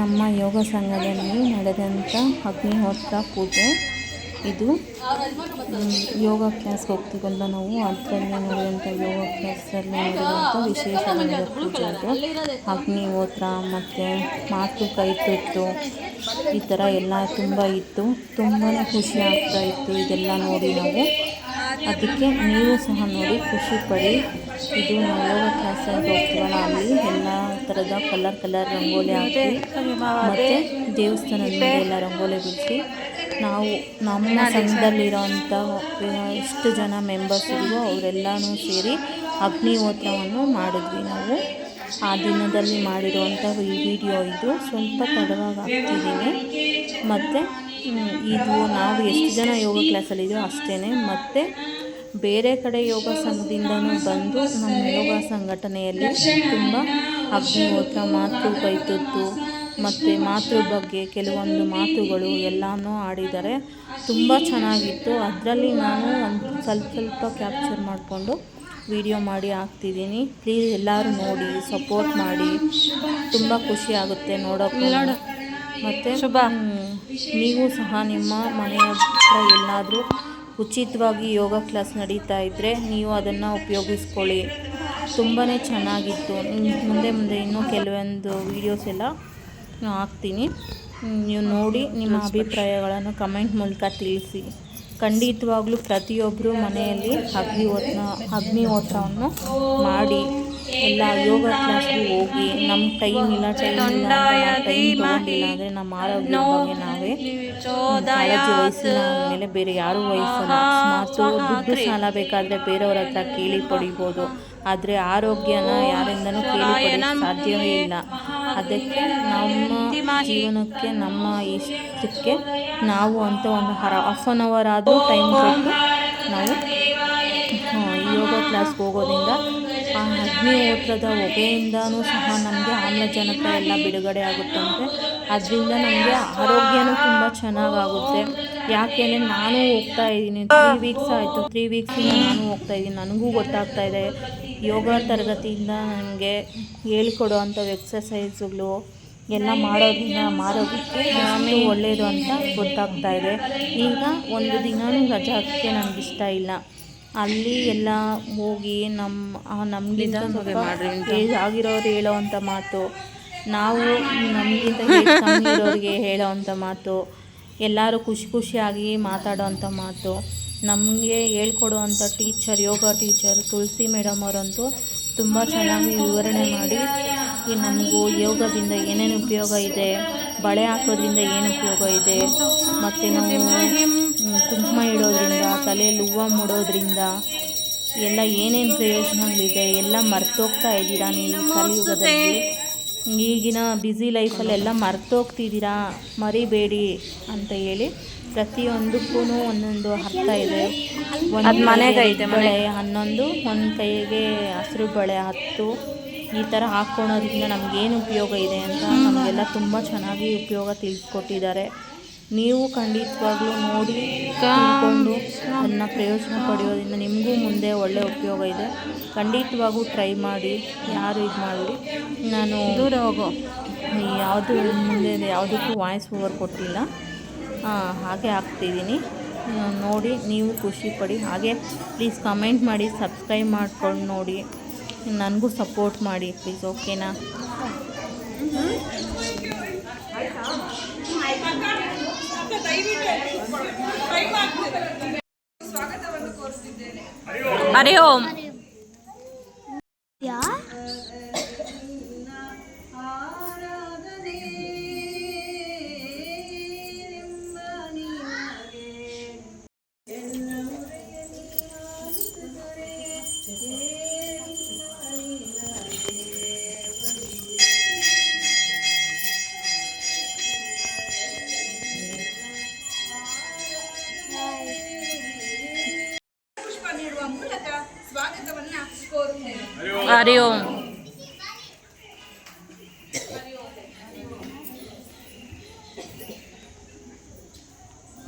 ನಮ್ಮ ಯೋಗ ಸಂಘದಲ್ಲಿ ನಡೆದಂಥ ಅಗ್ನಿಹೋತ್ರ ಪೂಜೆ. ಇದು ಯೋಗ ಕ್ಲಾಸ್ಗೆ ಹೋಗ್ತೀವಲ್ಲ ನಾವು? ಅದರಲ್ಲಿ ನಡೆದಂಥ ಯೋಗ ಕ್ಲಾಸಲ್ಲಿ ನಡೆದಂಥ ವಿಶೇಷವಾದ ಪೂಜೆ ಅದು. ಅಗ್ನಿಹೋತ್ರ ಮತ್ತು ಮಾತು ಕೈ ತುತ್ತು ಈ ಥರ ಎಲ್ಲ ತುಂಬ ಇತ್ತು. ತುಂಬಾ ಖುಷಿ ಆಗ್ತಾ ಇತ್ತು. ಇದೆಲ್ಲ ನೋಡಿ ನಾವು. ಅದಕ್ಕೆ ನೀವು ಸಹ ನೋಡಿ, ಖುಷಿ ಪಡಿ. ಇದು ಯೋಗ ಕ್ಲಾಸಲ್ಲಿ ಹೋಗ್ತೀವಲ್ಲ ಎಲ್ಲ ಥರದ ಕಲರ್ ಕಲರ್ ರಂಗೋಲಿ ಹಾಕಿ ಮತ್ತು ದೇವಸ್ಥಾನದ ಎಲ್ಲ ರಂಗೋಲಿ ಬಿಡಿಸಿ ನಾವು ನಮ್ಮ ಸಂಘದಲ್ಲಿರೋಂಥ ಎಷ್ಟು ಜನ ಮೆಂಬರ್ಸ್ ಇದೆಯೋ ಅವರೆಲ್ಲನೂ ಸೇರಿ ಅಗ್ನಿಹೋತ್ರವನ್ನು ಮಾಡಿದ್ವಿ ನಾವು. ಆ ದಿನದಲ್ಲಿ ಮಾಡಿರುವಂಥ ಈ ವಿಡಿಯೋ ಇದು. ಸ್ವಲ್ಪ ತಡವಾಗಿ ಹಾಕ್ತಿದ್ದೀನಿ. ಮತ್ತು ಇದು ನಾವು ಎಷ್ಟು ಜನ ಯೋಗ ಕ್ಲಾಸಲ್ಲಿದೆಯೋ ಅಷ್ಟೇ ಮತ್ತು ಬೇರೆ ಕಡೆ ಯೋಗ ಸಂಘದಿಂದನೂ ಬಂದು ನಮ್ಮ ಯೋಗ ಸಂಘಟನೆಯಲ್ಲಿ ತುಂಬ ಅಗ್ನಿಹೋತ್ರ ಮಾತು ಕೈತುತ್ತು ಮತ್ತು ಮಾತೃ ಬಗ್ಗೆ ಕೆಲವೊಂದು ಮಾತುಗಳು ಎಲ್ಲನೂ ಆಡಿದ್ದಾರೆ. ತುಂಬ ಚೆನ್ನಾಗಿತ್ತು. ಅದರಲ್ಲಿ ನಾನು ಒಂದು ಸ್ವಲ್ಪ ಸ್ವಲ್ಪ ಕ್ಯಾಪ್ಚರ್ ಮಾಡಿಕೊಂಡು ವಿಡಿಯೋ ಮಾಡಿ ಹಾಕ್ತಿದ್ದೀನಿ. ಪ್ಲೀಸ್ ಎಲ್ಲರೂ ನೋಡಿ ಸಪೋರ್ಟ್ ಮಾಡಿ. ತುಂಬ ಖುಷಿ ಆಗುತ್ತೆ ನೋಡೋಕ್ಕೆ ಮತ್ತು ಶುಭ. ನೀವು ಸಹ ನಿಮ್ಮ ಮನೆಯ ಹತ್ರ ಎಲ್ಲಾದರೂ ಉಚಿತವಾಗಿ ಯೋಗ ಕ್ಲಾಸ್ ನಡೀತಾ ಇದ್ದರೆ ನೀವು ಅದನ್ನು ಉಪಯೋಗಿಸ್ಕೊಳ್ಳಿ. ತುಂಬಾ ಚೆನ್ನಾಗಿತ್ತು. ಮುಂದೆ ಮುಂದೆ ಇನ್ನೂ ಕೆಲವೊಂದು ವೀಡಿಯೋಸ್ ಎಲ್ಲ ಹಾಕ್ತೀನಿ. ನೀವು ನೋಡಿ ನಿಮ್ಮ ಅಭಿಪ್ರಾಯಗಳನ್ನು ಕಮೆಂಟ್ ಮೂಲಕ ತಿಳಿಸಿ. ಖಂಡಿತವಾಗ್ಲೂ ಪ್ರತಿಯೊಬ್ಬರು ಮನೆಯಲ್ಲಿ ಅಗ್ನಿಹೋತ್ರ ಅಗ್ನಿಹೋತ್ರವನ್ನು ಮಾಡಿ. ಎಲ್ಲ ಯೋಗ ಕ್ಲಾಸ್ಗೆ ಹೋಗಿ ನಮ್ಮ ಟೈಮ್ ಇಲ್ಲ ಟೈಮ್ ತಗೊಂಡಿಲ್ಲ ಅಂದರೆ ನಮ್ಮ ಆರೋಗ್ಯ ಬಗ್ಗೆ ನಾವೇ ಕಾಳಜಿ ಮೇಲೆ ಬೇರೆ ಯಾರೂ ವಹಿಸಲ್ಲ. ಅಕಸ್ಮಾತು ದುಡ್ಡು ಸಾಲ ಬೇಕಾದರೆ ಬೇರೆಯವ್ರ ಹತ್ರ ಕೇಳಿ ಪಡಿಬೋದು. ಆದರೆ ಆರೋಗ್ಯನ ಯಾರಿಂದನೂ ಕೇಳಿ ಸಾಧ್ಯವೇ ಇಲ್ಲ. ಅದಕ್ಕೆ ನಮ್ಮ ಜೀವನಕ್ಕೆ ನಮ್ಮ ಇಷ್ಟಕ್ಕೆ ನಾವು ಅಂತ ಒಂದು ಹರ ಹಾಫ್ ಆನ್ ಅವರ್ ಆದರೂ ಟೈಮ್ ಕೊಟ್ಟು ನಾವು ಯೋಗ ಕ್ಲಾಸ್ಗೆ ಹೋಗೋದ್ರಿಂದ ಆ ಅಗ್ನಿಹೋತ್ರದ ಹೊಗೆಯಿಂದನೂ ಸಹ ನಮಗೆ ಆಮ್ಲಜನಕ ಎಲ್ಲ ಬಿಡುಗಡೆ ಆಗುತ್ತಂತೆ. ಅದರಿಂದ ನಮಗೆ ಆರೋಗ್ಯನೂ ತುಂಬ ಚೆನ್ನಾಗಾಗುತ್ತೆ. ಯಾಕೆಂದರೆ ನಾನು ಹೋಗ್ತಾ ಇದ್ದೀನಿ. ತ್ರೀ ವೀಕ್ಸ್ ಆಯಿತು. ತ್ರೀ ವೀಕ್ಸಿಂದ ನಾನು ಹೋಗ್ತಾ ಇದ್ದೀನಿ. ನನಗೂ ಗೊತ್ತಾಗ್ತಾ ಇದೆ. ಯೋಗ ತರಗತಿಯಿಂದ ನನಗೆ ಹೇಳ್ಕೊಡೋ ಎಕ್ಸಸೈಸ್ಗಳು ಎಲ್ಲ ಮಾಡೋದ್ರಿಂದ ಮಾಡೋದಕ್ಕೆ ಎಷ್ಟು ಒಳ್ಳೆಯದು ಅಂತ ಗೊತ್ತಾಗ್ತಾ ಇದೆ. ಈಗ ಒಂದು ದಿನವೂ ರಜಾಕ್ಕೆ ಹಾಕೋಕ್ಕೆ ನನಗೆ ಇಷ್ಟ ಇಲ್ಲ. ಅಲ್ಲಿ ಎಲ್ಲ ಹೋಗಿ ನಮ್ಮ ನಮಗಿಂತ ಏಜ್ ಆಗಿರೋರು ಹೇಳೋವಂಥ ಮಾತು ನಾವು ನಮಗಿಂತ ಇರೋರಿಗೆ ಹೇಳೋವಂಥ ಮಾತು ಎಲ್ಲರೂ ಖುಷಿ ಖುಷಿಯಾಗಿ ಮಾತಾಡೋವಂಥ ಮಾತು ನಮಗೆ ಹೇಳ್ಕೊಡುವಂಥ teacher yoga teacher Tulasi madam ಅವರಂತೂ ತುಂಬ ಚೆನ್ನಾಗಿ ವಿವರಣೆ ಮಾಡಿ, ಈ ನಮಗೂ ಯೋಗದಿಂದ ಏನೇನು ಉಪಯೋಗ ಇದೆ, ಬಳೆ ಹಾಕೋದ್ರಿಂದ ಏನು ಉಪಯೋಗ ಇದೆ, ಮತ್ತು ನಾವು ಕುಂಕುಮ ಇಡೋದ್ರಿಂದ, ತಲೆಯಲ್ಲಿ ಹೂವು ಮೂಡೋದ್ರಿಂದ, ಎಲ್ಲ ಏನೇನು ಪ್ರಯೋಜನಗಳಿದೆ, ಎಲ್ಲ ಮರ್ತೋಗ್ತಾ ಇದ್ದೀರಾ ನೀವು ಕಲಿಯುಗದಲ್ಲಿ? ಈಗಿನ ಬ್ಯುಸಿ ಲೈಫಲ್ಲೆಲ್ಲ ಮರ್ತೋಗ್ತಿದ್ದೀರಾ? ಮರಿಬೇಡಿ ಅಂತ ಹೇಳಿ ಪ್ರತಿಯೊಂದಕ್ಕೂ ಒಂದೊಂದು ಅರ್ಥ ಇದೆ. ಒಂದು ಮನೆಗೈತೆ ಮಳೆ ಹನ್ನೊಂದು ಒಂದು ಕೈಗೆ ಹಸಿರು ಬಳೆ ಹತ್ತು. ಈ ಥರ ಹಾಕ್ಕೊಳೋದ್ರಿಂದ ನಮಗೇನು ಉಪಯೋಗ ಇದೆ ಅಂತ ನಮಗೆಲ್ಲ ತುಂಬ ಚೆನ್ನಾಗಿ ಉಪಯೋಗ ತಿಳಿಸ್ಕೊಟ್ಟಿದ್ದಾರೆ. ನೀವು ಖಂಡಿತವಾಗ್ಲೂ ನೋಡಿ ತಿಳ್ಕೊಂಡು ಅದನ್ನ ಪ್ರಯೋಜನ ಪಡೆಯೋದ್ರಿಂದ ನಿಮಗೂ ಮುಂದೆ ಒಳ್ಳೆಯ ಉಪಯೋಗ ಇದೆ. ಖಂಡಿತವಾಗೂ ಟ್ರೈ ಮಾಡಿ ಯಾರು ಇದು ಮಾಡಲಿ ನಾನು ದೂರ ಹೋಗೋ. ಯಾವುದು ಮುಂದೆ ಯಾವುದಕ್ಕೂ ವಾಯ್ಸ್ ಓವರ್ ಕೊಟ್ಟಿಲ್ಲ. ಹಾಗೆ ಹಾಕ್ತಿದ್ದೀನಿ. ನೋಡಿ, ನೀವು ಖುಷಿ ಪಡಿ. ಹಾಗೆ ಪ್ಲೀಸ್ ಕಮೆಂಟ್ ಮಾಡಿ ಸಬ್ಸ್ಕ್ರೈಬ್ ಮಾಡ್ಕೊಂಡು ನೋಡಿ. ನನಗೂ ಸಪೋರ್ಟ್ ಮಾಡಿ ಪ್ಲೀಸ್ ಓಕೆನಾ ಹರಿ ಓಂ ಯಾ?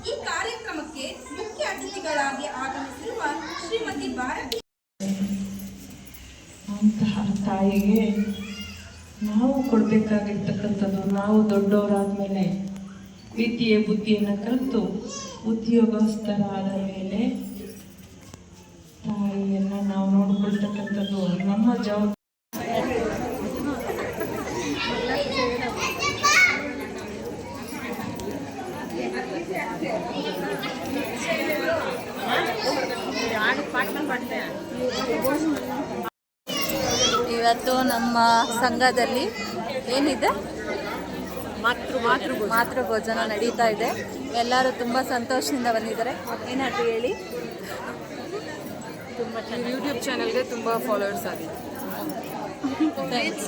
ಈ ಕಾರ್ಯಕ್ರಮಕ್ಕೆ ಮುಖ್ಯ ಅತಿಥಿಗಳಾಗಿ ಆಗಮಿಸಿರುವ ಶ್ರೀಮತಿ ಭಾರತಿ ಅಂತಹ ತಾಯಿಗೆ ನಾವು ಕೊಡಬೇಕಾಗಿರ್ತಕ್ಕಂಥದ್ದು ನಾವು ನಾವು ದೊಡ್ಡವರಾದ್ಮೇಲೆ ವಿದ್ಯೆ ಬುದ್ಧಿಯನ್ನು ಕಲಿತು ಉದ್ಯೋಗಸ್ಥರಾದ ಮೇಲೆ ತಾಯಿಯನ್ನ ನಾವು ನೋಡ್ಕೊಳ್ತಕ್ಕಂಥದ್ದು ನಮ್ಮ ಜವಾಬ್ದಾರಿ. ಇವತ್ತು ನಮ್ಮ ಸಂಘದಲ್ಲಿ ಏನಿದೆ? ಮಾತೃ ಮಾತೃ ಮಾತೃ ಭೋಜನ ನಡೀತಾ ಇದೆ. ಎಲ್ಲರೂ ತುಂಬ ಸಂತೋಷದಿಂದ ಬಂದಿದ್ದಾರೆ. ಏನಾದ್ರು ಹೇಳಿ. ಯೂಟ್ಯೂಬ್ ಚಾನಲ್ಗೆ ತುಂಬ ಫಾಲೋವರ್ಸ್ ಆಗಿದೆ Thanks.